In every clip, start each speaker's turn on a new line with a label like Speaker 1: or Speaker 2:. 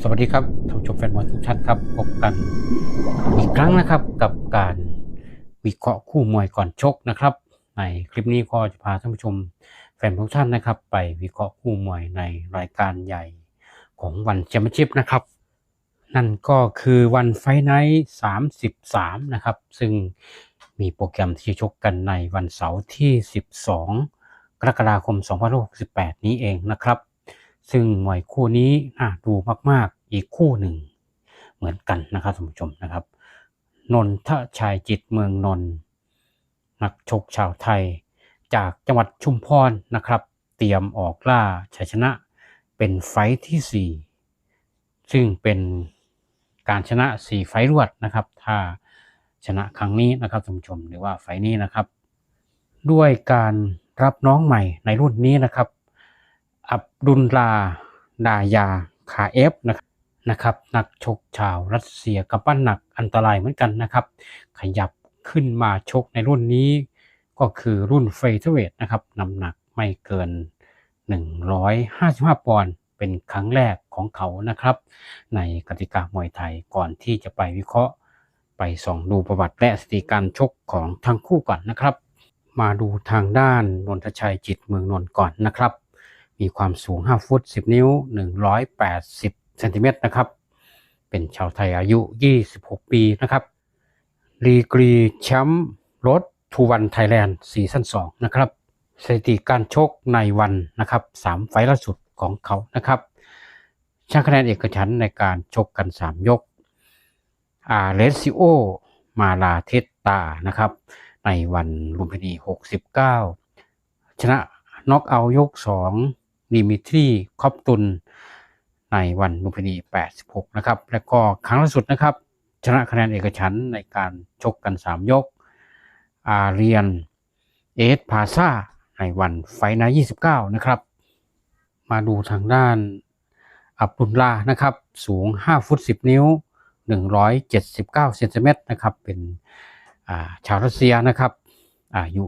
Speaker 1: สวัสดีครับท่านผู้ชมแฟนบอลทุกท่านครับพบกันอีกครั้งนะครับกับการวิเคราะห์คู่มวยก่อนชกนะครับ ในคลิปนี้ก็จะพาท่านผู้ชมแฟนทุกท่านนะครับ ไปวิเคราะห์คู่มวยในรายการใหญ่ของวันแชมเปี้ยนชิพนะครับ นั่นก็คือวันไฟไนท์33นะครับ ซึ่งมีโปรแกรมที่จะชกกันในวันเสาร์ที่ 12 กรกฎาคม 2568 นี้เองนะครับ ซึ่งมวยคู่นี้น่าดูมากๆอีกคู่หนึ่ง เหมือนกันนะครับท่านผู้ชมนะครับ นนทชัยจิตเมืองนนท์นักชกชาวไทย จากจังหวัดชุมพรนะครับ เตรียมออกล่าชัยชนะเป็นไฟที่ 4 ซึ่งเป็นการชนะ 4 ไฟรวดนะครับ ถ้าชนะครั้งนี้นะครับท่านผู้ชมหรือว่าไฟนี้นะครับ ด้วยการรับน้องใหม่ในรุ่นนี้นะครับ อับดุลลาดายาคาเอฟนะครับนะครับ นักชกชาวรัสเซียกับปั้นหนักอันตรายเหมือนกันนะครับ ขยับขึ้นมาชกในรุ่นนี้ ก็คือรุ่นเฟเธอร์เวทนะครับน้ำหนักไม่เกิน 155 ปอนด์เป็นครั้งแรกของเขานะครับ ในกติกามวยไทยก่อนที่จะไปวิเคราะห์ ไปส่องดูประวัติและสถิติการชกของทั้งคู่ก่อนนะครับ มาดูทางด้านนนทชัยจิตเมืองนนท์ก่อนนะครับ มีความสูง 5 ฟุต 10 นิ้ว 180เซนติเมตรนะครับ เป็นชาวไทยอายุ 26 ปีนะครับรีกรีแชมป์รถทูวันไทยแลนด์ซีซั่น2นะครับสถิติการชกในวันนะครับ3ไฟล์ล่าสุดของเขานะครับชนะคะแนนเอกฉันในการชกกัน 3 ยกอาเรซิโอ มาลาเทตตานะครับ ในวันลุมพินี 69 ชนะน็อกเอายก 2 ดิมิทรีคอปตุน ในวันลุมพินี 86 นะครับ และก็ครั้งล่าสุดนะครับ ชนะคะแนนเอกฉันในการชกกัน 3 ยก อาเรียนเอสพาซาในวันไฟนา29 นะครับ มาดูทางด้านอับดุลลานะครับ สูง 5 ฟุต 10 นิ้ว 179 เซนติเมตรนะครับ เป็นอ่าชาวรัสเซียนะครับอายุ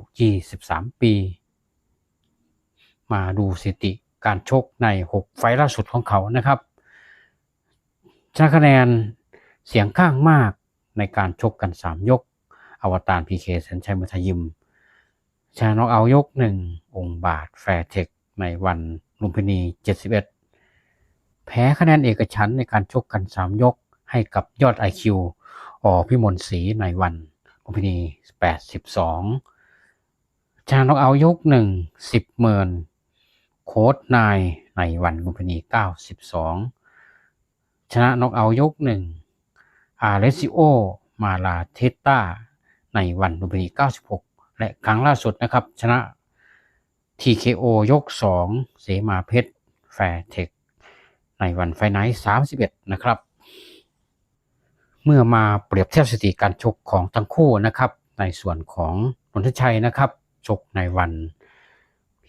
Speaker 1: 23 ปี มาดูสถิติ การชกใน 6 ไฟล์ล่าสุดของเขานะครับชนะคะแนนเสียงข้างมากในการชกกัน 3 ยก อวตารพีเคสันชัยมุทยิม ชนะน็อกเอายก 1 องค์บาทแฟร์เทค ในวันลุมพินี 71 แพ้คะแนนเอกฉันในการชกกัน 3 ยก ให้กับยอด IQ อพิมลศรีในวันลุมพินี 82 ชนะน็อกเอายก 1 10เมิน ค้ดนายในวันลุมพินี92ชนะน็อกเอาท์ยก1อาเลซิโอ มาลาเทตตาในวันลุมพินี96 และครั้งล่าสุดนะครับ ชนะ TKO ยก 2 เสมาเพชร แฟร์เทค ในวันไฟไนท์31 นะครับ เมื่อมาเปรียบเทียบสถิติการชกของทั้งคู่นะครับ ในส่วนของนนทชัยนะครับ ชกในวัน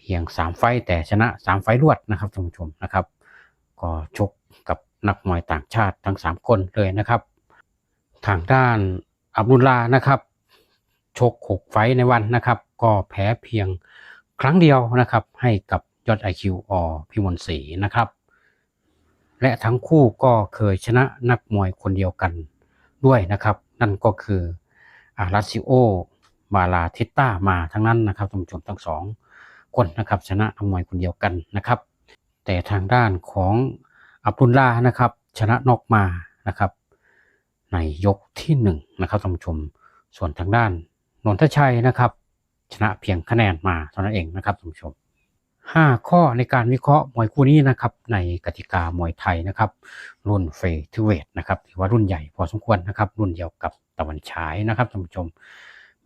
Speaker 1: พียง 3 ไฟแต่ชนะ 3 ไฟรวดนะครับท่านผู้ชมนะครับ ก็ชกกับนักมวยต่างชาติทั้ง 3 คนเลยนะครับ ทางด้านอับดุลลานะครับ ชก 6 ไฟในวันนะครับ ก็แพ้เพียงครั้งเดียวนะครับ ให้กับยอด IQ อพิมลศรีนะครับ และทั้งคู่ก็เคยชนะนักมวยคนเดียวกันด้วยนะครับ นั่นก็คืออารัสซิโอมาลาทิตตามาทั้งนั้นนะครับท่านผู้ชมทั้งสอง คนนะครับ ชนะนักมวยคนเดียวกันนะครับ แต่ทางด้านของอับดุลลานะครับ ชนะนอกมานะครับ ในยกที่หนึ่งนะครับท่านผู้ชม ส่วนทางด้านนนทชัยนะครับ ชนะเพียงคะแนนมาเท่านั้นเองนะครับท่านผู้ชม5 ข้อในการวิเคราะห์มวยคู่นี้นะครับ ในกติกามวยไทยนะครับ รุ่นเฟเธอร์เวทนะครับถือว่ารุ่นใหญ่พอสมควรนะครับ รุ่นเดียวกับตะวันฉายนะครับท่านผู้ชม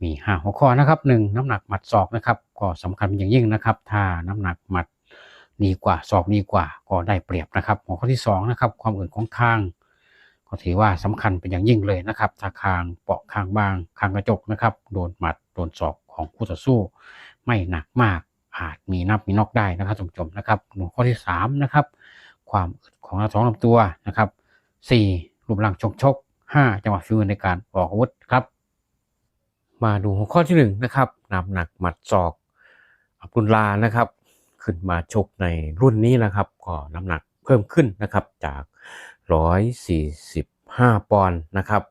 Speaker 1: มี5หัวข้อนะครับ 1. น้ำหนักหมัดศอกนะครับ ก็สำคัญเป็นอย่างยิ่งนะครับ ถ้าน้ำหนักหมัดดีกว่าศอกดีกว่าก็ได้เปรียบนะครับ หัวข้อที่2นะครับความอื่นของคาง ก็ถือว่าสำคัญเป็นอย่างยิ่งเลยนะครับถ้าคางเปาะคางบางคางกระจกนะครับ โดนหมัดโดนศอกของคู่ต่อสู้ ไม่หนักมากอาจมีนับมีนอกได้นะครับท่านผู้ชมนะครับหัวข้อที่3นะครับความอึดของท้องลำตัวนะครับ 4. รูปร่างชกชก 5. จังหวะฟิวในการออกอาวุธครับ มาดูหัวข้อที่1นะครับน้ำหนักหมัดศอกอับดุลลานะครับ ขึ้นมาชกในรุ่นนี้นะครับ ก็น้ำหนักเพิ่มขึ้นนะครับจาก 145 ปอนด์นะครับ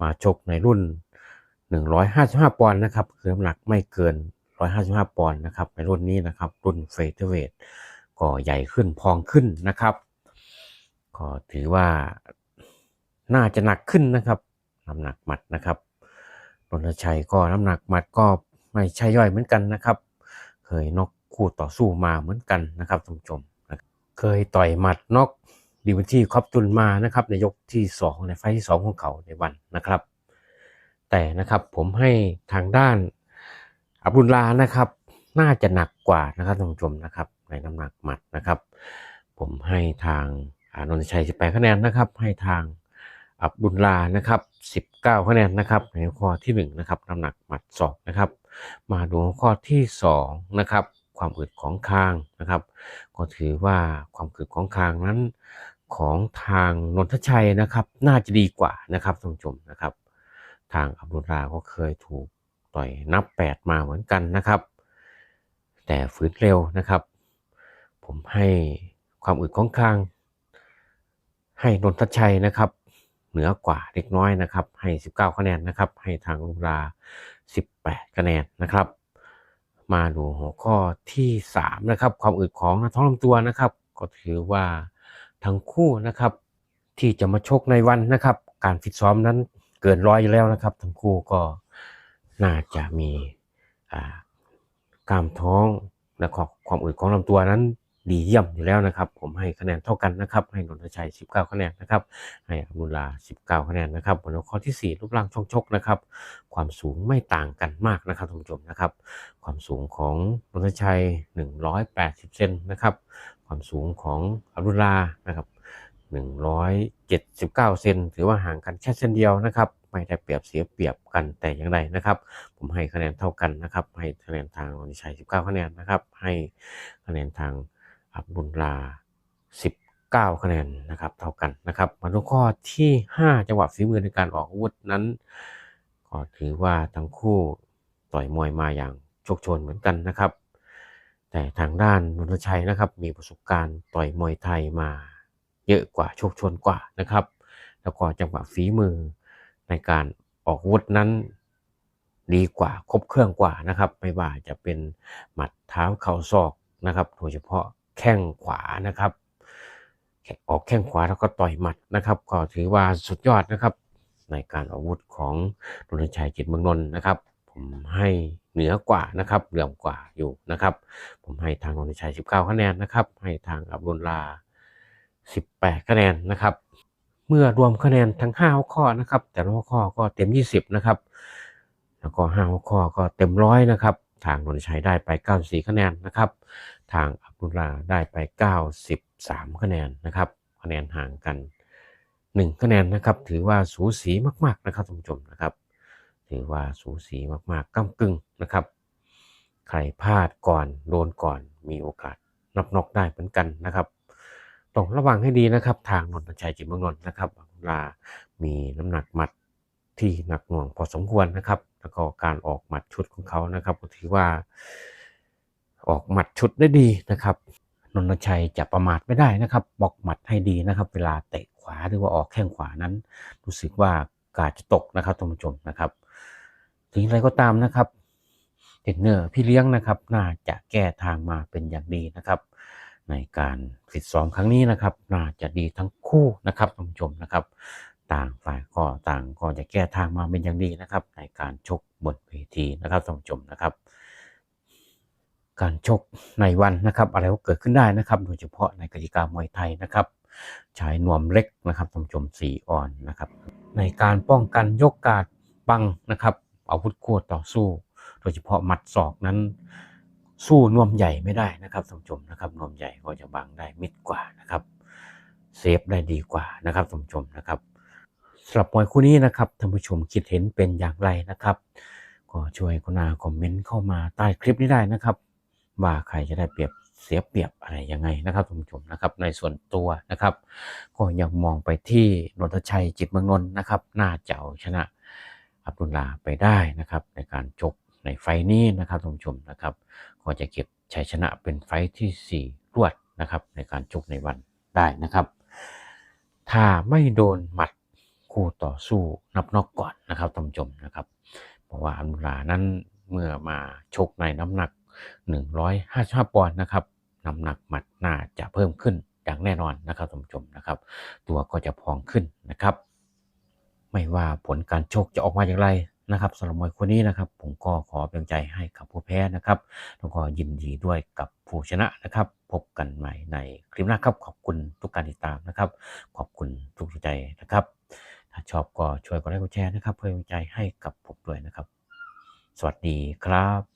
Speaker 1: มาชกในรุ่น 155 ปอนด์นะครับคือน้ำหนักไม่เกิน 155 ปอนด์นะครับ ในรุ่นนี้นะครับ รุ่นเฟเธอร์เวทก็ใหญ่ขึ้นพองขึ้นนะครับก็ถือว่าน่าจะหนักขึ้นนะครับน้ำหนักหมัดนะครับ รณชัยก็น้ำหนักหมัดก็ไม่ใช่ย่อยเหมือนกันนะครับ เคยนอกคู่ต่อสู้มาเหมือนกันนะครับท่านผู้ชมนะเคยต่อยหมัดนอกดิวันที่ครอบตุนมานะครับในยกที่ 2 ในไฟที่ 2 ของเขาในวันนะครับ แต่นะครับผมให้ทางด้านอับดุลลานะครับ น่าจะหนักกว่านะครับท่านผู้ชมนะครับ ในน้ำหนักหมัดนะครับ ผมให้ทางอานนทชัย18คะแนนนะครับ ให้ทาง อับดุลลานะครับ 19คะแนนนะครับในข้อที่ 1 นะครับน้ำหนักหมัดศอกนะครับ มาดูข้อที่ 2 นะครับ ความอึดของคางนะครับ ก็ถือว่าความอึดของคางนั้นของทางนนทชัยนะครับ น่าจะดีกว่านะครับท่านผู้ชมนะครับ ทางอับดุลลาก็เคยถูกต่อยนับ 8 มาเหมือนกันนะครับ แต่ฝืนเร็วนะครับ ผมให้ความอึดของคาง ให้นนทชัยนะครับ เหนือกว่าเล็กน้อยนะครับ ให้ 19 คะแนนนะครับ ให้ทางลุงลา 18 คะแนนนะครับ มาดูหัวข้อที่ 3 นะครับ ความอึดของน้าท้องลำตัวนะครับ ก็ถือว่าทั้งคู่นะครับ ที่จะมาชกในวันนะครับ การฟิตซ้อมนั้นเกินร้อยอยู่แล้วนะครับ ทั้งคู่ก็น่าจะมีกล้ามท้องและความความอึดของลำตัวนั้น ดีเยี่ยมอยู่แล้วนะครับ ผมให้คะแนนเท่ากันนะครับ ให้นนทชัย 19 คะแนนนะครับ ให้อับดุลลา 19 คะแนนนะครับบนหัวข้อที่ 4 รูปร่างช่องชกนะครับ ความสูงไม่ต่างกันมากนะครับท่านผู้ชมนะครับ ความสูงของนนทชัย 180 เซนนะครับ ความสูงของอับดุลลานะครับ179 เซนถือว่าห่างกันแค่เส้นเดียวนะครับ ไม่ได้เปรียบเสียเปรียบกันแต่อย่างใดนะครับ ผมให้คะแนนเท่ากันนะครับ ให้คะแนนทางนนทชัย 19 คะแนนนะครับ ให้คะแนนทาง อับดุลลา 19 คะแนนนะครับเท่ากันนะครับ มาดูข้อที่ 5 จังหวะฝีมือในการออกอาวุธนั้น ก็ถือว่าทั้งคู่ต่อยมวยมาอย่างโชคชนเหมือนกันนะครับ แต่ทางด้านนนทชัยนะครับ มีประสบการณ์ต่อยมวยไทยมาเยอะกว่าโชคชนกว่านะครับ แล้วก็จังหวะฝีมือในการออกวุธนั้นดีกว่าครบเครื่องกว่านะครับ ไม่ว่าจะเป็นหมัดเท้าเข่าศอกนะครับ โดยเฉพาะ แข้งขวานะครับ ออกแข้งขวาแล้วก็ต่อยหมัดนะครับ ก็ถือว่าสุดยอดนะครับ ในการอาวุธของนนชัยจิตเมืองนนท์นะครับ ผมให้เหนือกว่านะครับเหลื่อมกว่าอยู่นะครับ ผมให้ทางนนชัย 19 คะแนนนะครับ ให้ทางอับดุลลา 18 คะแนนนะครับ เมื่อรวมคะแนนทั้ง 5 หัวข้อนะครับ แต่ละหัวข้อก็เต็ม 20 นะครับ แล้วก็ 5 หัวข้อก็เต็มร้อยนะครับ ทางนนชัยได้ไป 94 คะแนนนะครับ ทางอับดุลลาได้ไป 93 คะแนนนะครับ คะแนนห่างกัน 1 คะแนนนะครับ ถือว่าสูสีมากๆนะครับท่านผู้ชมนะครับ ถือว่าสูสีมากๆก้ากึ่งนะครับ ใครพลาดก่อนโดนก่อนมีโอกาสนับนอกได้เหมือนกันนะครับต้องระวังให้ดีนะครับ ทางนนทชัยจิตเมืองนนท์นะครับอับดุลลามีน้ำหนักหมัดที่หนักหน่วงพอสมควรนะครับ แล้วก็การออกหมัดชุดของเขานะครับก็ถือว่าออกหมัดชุดได้ดีนะครับนนทชัยจะประมาทไม่ได้นะครับ บอกหมัดให้ดีนะครับ เวลาเตะขวาหรือว่าออกแข้งขวานั้น รู้สึกว่ากาจะตกนะครับท่านผู้ชมนะครับ ถึงอะไรก็ตามนะครับเทรนเนอร์พี่เลี้ยงนะครับ น่าจะแก้ทางมาเป็นอย่างดีนะครับ ในการฝึกซ้อมครั้งนี้นะครับ น่าจะดีทั้งคู่นะครับท่านผู้ชมนะครับ ต่างฝ่ายก็ต่างก็จะแก้ทางมาเป็นอย่างดีนะครับ ในการชกบนเวทีนะครับท่านผู้ชมนะครับ การชกในวันนะครับ อะไรก็เกิดขึ้นได้นะครับ โดยเฉพาะในกติกามวยไทยนะครับชายนวมเล็กนะครับท่านผู้ชมสี่ออนนะครับ ในการป้องกันยกการดบังนะครับอาวุธคู่ต่อสู้ โดยเฉพาะหมัดศอกนั้น สู้นวมใหญ่ไม่ได้นะครับท่านผู้ชมนะครับนวมใหญ่ก็จะบังได้มิดกว่านะครับเซฟได้ดีกว่านะครับท่านผู้ชมนะครับ สำหรับมวยคู่นี้นะครับท่านผู้ชมคิดเห็นเป็นอย่างไรนะครับ ก็ช่วยกรุณาคอมเมนต์เข้ามาใต้คลิปนี้ได้นะครับ ว่าใครจะได้เปรียบเสียเปรียบอะไรยังไงนะครับท่านผู้ชมนะครับ ในส่วนตัวนะครับ ก็ยังมองไปที่นนทชัยจิตเมืองนนท์นะครับ น่าจะเอาชนะอับดุลลาไปได้นะครับ ในการชกในไฟนี้นะครับท่านผู้ชมนะครับ ก็จะเก็บชัยชนะเป็นไฟที่4รวดนะครับ ในการชกในวันได้นะครับ ถ้าไม่โดนหมัด คู่ต่อสู้นับนอกก่อนนะครับท่านผู้ชมนะครับเพราะว่าอันมุลานั้นเมื่อมาชกในน้ำหนัก 155ปอนด์นะครับน้ำหนักหมัดหน่าจะเพิ่มขึ้นอย่างแน่นอนนะครับท่านผู้ชมนะครับ ตัวก็จะพองขึ้นนะครับ ไม่ว่าผลการชกจะออกมาอย่างไรนะครับสำหรับมวยคนนี้นะครับ ผมก็ขอเป็นกำลังใจให้กับผู้แพ้นะครับแล้วก็ยินดีด้วยกับผู้ชนะนะครับ พบกันใหม่ในคลิปหน้าครับ ขอบคุณทุกการติดตามนะครับ ขอบคุณทุกใจนะครับ ชอบก็ช่วยกดไลค์กดแชร์นะครับเพื่อเป็นใจให้กับผมด้วยนะครับ สวัสดีครับ